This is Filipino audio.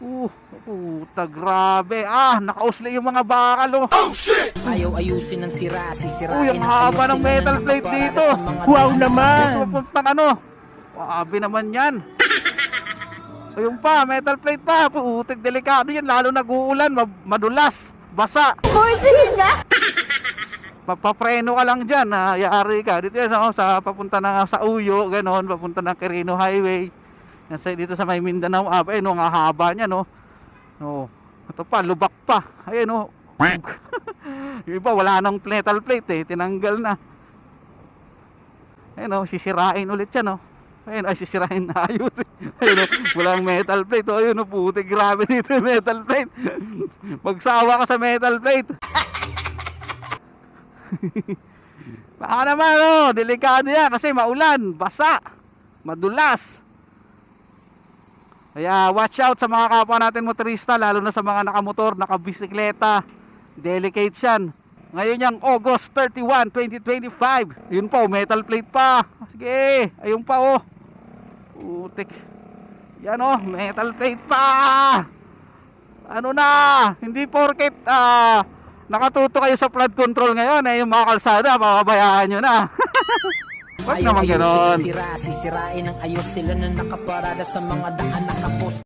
Uh, puta, grabe. Ah, nakausli yung mga bakal, oh. Ayaw ayusin ng sira, sisirain Uy, ang haba ng metal plate dito. Wow naman! Papuntang ano. Grabe naman yan. Ayun pa, metal plate pa. Putik, delikado yan. Lalo nag-uulan, ma- madulas, basa. Papapreno ka lang dyan, ha? yari ka. Dito yan, oh, sa papunta na sa Uyo, ganon, papunta ng Quirino Highway. Yan sa, dito sa may Mindanao, ah, ayun, oh, ang haba niya, no. Oh, ito pa, lubak pa. Ayun, oh. yung iba, wala nang metal plate, eh. Tinanggal na. Ayun, oh, sisirain ulit yan, oh. Ayun, ay, sisirain na ayos. Ayun, oh, walang metal plate. Oh, ayun, oh, puti, grabe dito yung metal plate. Magsawa ka sa metal plate. Baka naman, oh, delikado yan kasi maulan, basa, madulas. Kaya watch out sa mga kapwa natin motorista, lalo na sa mga nakamotor, nakabisikleta. Delicate yan. Ngayon yung August 31, 2025. Yun po, metal plate pa. Sige, ayun pa oh. Utik. Yan oh, metal plate pa. Ano na, hindi porket ah, nakatuto kayo sa flood control ngayon eh, yung mga kalsada, papabayaan nyo na. Ba't naman ganon? ng sira, sisirain ng ayos sila na nakaparada sa mga daan nakapos